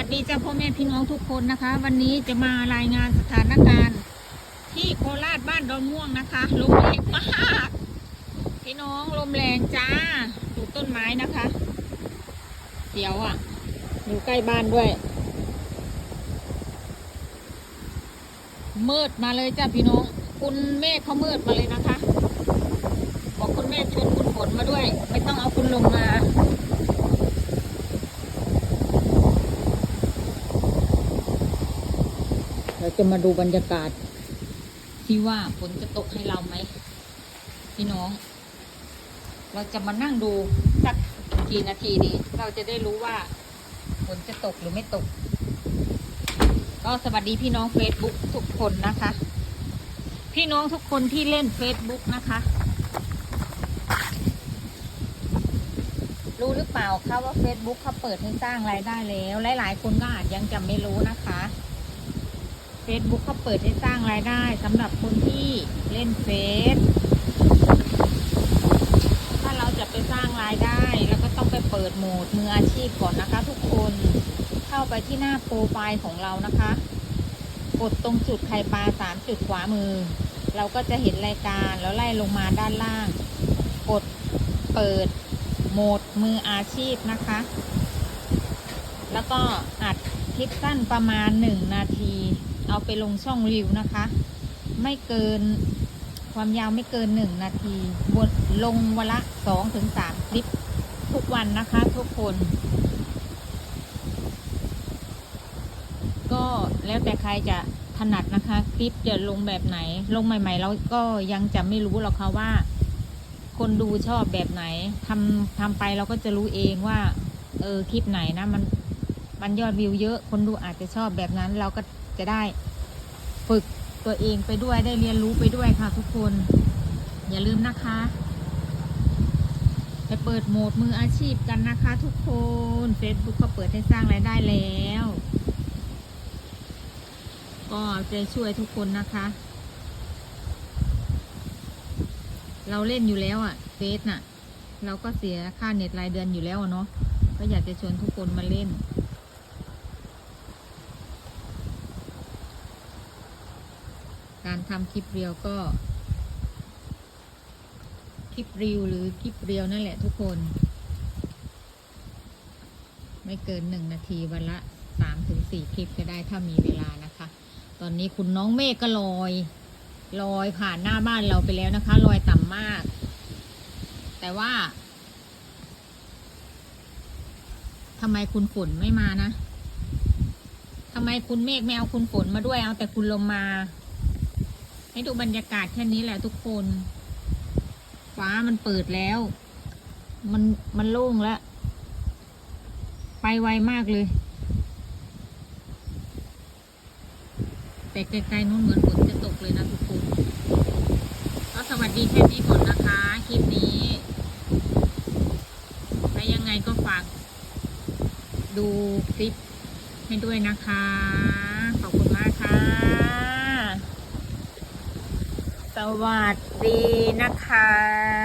วัสดีเจ้าพ่อแม่พี่น้องทุกคนนะคะ วันนี้จะมารายงานสถานการณ์ ที่โคราชบ้านดอนม่วงนะคะลมแรงมากพี่น้องลมแรงจ้าดูต้นไม้นะคะเสียวอะอยู่ใกล้บ้านด้วยมืดมาเลยจ้าพี่น้อง คุณเมฆเขามืดมาเลยนะคะ บอกคุณเมฆชวนคุณฝนมาด้วย ไม่ต้องเอาคุณลงมา เราจะมาดูบรรยากาศ ที่ว่าฝนจะตกให้เราไหมพี่น้อง เราจะมานั่งดูสักกี่นาทีดี เราจะได้รู้ว่าฝนจะตกหรือไม่ตก ก็สวัสดีพี่น้อง Facebook ทุกคนนะคะ พี่น้องทุกคนที่เล่น Facebook นะคะ รู้หรือเปล่าคะว่า Facebook เขาเปิดให้สร้างรายได้แล้ว หลาย ๆ คนก็อาจยังจะไม่รู้นะคะ Facebook เขาเปิดให้สร้างรายได้สำหรับคนที่เล่นเฟซถ้าเราจะไปสร้างรายได้เราก็ต้องไปเปิดโหมดมืออาชีพก่อนนะคะ ทุกคนเข้าไปที่หน้าโปรไฟล์ของเรานะคะ กดตรงจุดไข่ปลาสามจุดขวามือ เราก็จะเห็นรายการแล้วไล่ลงมาด้านล่าง กดเปิดโหมดมืออาชีพนะคะ แล้วก็อัดคลิปสั้นประมาณหนึ่งนาที เอาไปลงช่องรีวนะคะ ไม่เกินความยาวไม่เกินหนึ่งนาทีบนลงวันละสองถึงสามคลิปทุกวันนะคะทุกคน ก็แล้วแต่ใครจะถนัดนะคะ คลิปจะลงแบบไหน ลงใหม่ๆเราก็ยังจะไม่รู้หรอกค่ะว่า คนดูชอบแบบไหนทำทำไปเราก็จะรู้เองว่า เออคลิปไหนนะมันมันยอดวิวเยอะ คนดูอาจจะชอบแบบนั้น เราก็ จะได้ฝึกตัวเองไปด้วยได้เรียนรู้ไปด้วยค่ะทุกคน อย่าลืมนะคะไปเปิดโหมดมืออาชีพกันนะคะทุกคน Facebook ก็เปิดให้สร้างรายได้แล้ว ก็ใจช่วยทุกคนนะคะ เราเล่นอยู่แล้วอะ่ะเฟซน่ะ เราก็เสียค่าเน็ตรายเดือนอยู่แล้วเนาะก็อยากจะชวนทุกคนมาเล่น การทำคลิปเรียวก็ คลิปรีวหรือคลิปเรียวนั่นแหละทุกคน ไม่เกินหนึ่งนาทีวันละสามถึงสี่คลิปก็ได้ถ้ามีเวลานะคะ ตอนนี้คุณน้องเมฆก็ลอย ลอยผ่านหน้าบ้านเราไปแล้วนะคะ ลอยต่ำมาก แต่ว่าทำไมคุณฝนไม่มานะทำไมคุณเมฆไม่เอาคุณฝนมาด้วยเอาแต่คุณลมมา ให้ดูบรรยากาศแค่นี้แหละทุกคน ฟ้ามันเปิดแล้ว มันมันโล่งแล้ว ไปไวมากเลย แต่ไกลๆนู้นเหมือนฝนจะตกเลยนะทุกคนก็สวัสดีแค่นี้ก่อนนะคะคลิปนี้ถ้ายังไงก็ฝาก ดูคลิปให้ด้วยนะคะ ขอบคุณมากค่ะ สวัสดีนะคะ